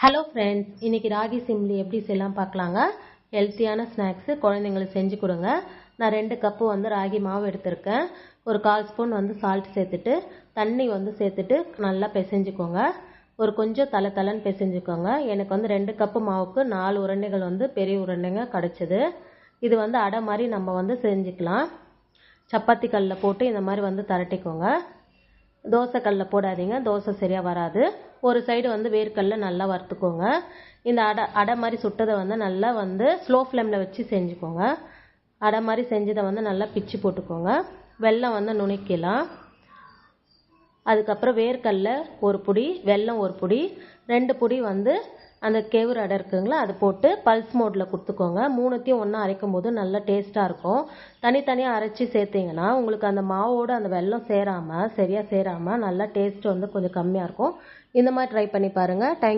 Hello friends இன்னைக்கு ராகி சிம்லி எப்படி செய்யலாம் பார்க்கலாங்க? ஹெல்த்தியான ஸ்நாக்ஸு குழந்தைங்களுக்கு செஞ்சு கொடுங்க. நான் ரெண்டு கப்பு வந்து ராகி மாவு எடுத்திருக்கேன். ஒரு கால் ஸ்பூன் வந்து சால்ட் சேர்த்துட்டு தண்ணி வந்து சேர்த்துட்டு நல்லா பிசைஞ்சுக்கோங்க. ஒரு கொஞ்சம் தலை தலைன்னு பிசைஞ்சுக்கோங்க. எனக்கு வந்து ரெண்டு கப்பு மாவுக்கு நாலு உருண்டைகள் வந்து பெரிய உருண்டைங்க கிடச்சிது. இது வந்து அடை மாதிரி நம்ம வந்து செஞ்சுக்கலாம். சப்பாத்தி கல்லில் போட்டு இந்த மாதிரி வந்து திரட்டிக்கோங்க. தோசை கல்லில் போடாதீங்க. தோசை சரியாக வராது. ஒரு சைடு வந்து வேர்க்கல்ல நல்லா வறுத்துக்கோங்க. இந்த அடை அடை மாதிரி சுட்டதை வந்து நல்லா வந்து ஸ்லோ ஃப்ளேமில் வச்சு செஞ்சுக்கோங்க. அடை மாதிரி செஞ்சதை வந்து நல்லா பிச்சு போட்டுக்கோங்க. வெல்லம் வந்து நுணுக்கலாம் அதுக்கப்புறம் வேர்க்கல்ல ஒரு பொடி வெல்லம் ஒரு பொடி ரெண்டு பொடி வந்து அந்த கேவுரு அடை இருக்குங்களா அது போட்டு பல்ஸ் மோடில் கொடுத்துக்கோங்க. மூணுத்தையும் ஒன்றா அரைக்கும் போது நல்லா டேஸ்ட்டாக இருக்கும். தனித்தனியாக அரைச்சி சேர்த்திங்கன்னா உங்களுக்கு அந்த மாவோடு அந்த வெல்லம் சேராமல் சரியாக சேராமல் நல்லா டேஸ்ட் வந்து கொஞ்சம் கம்மியாக இருக்கும். இந்த மாதிரி ட்ரை பண்ணி பாருங்கள் தேங்க்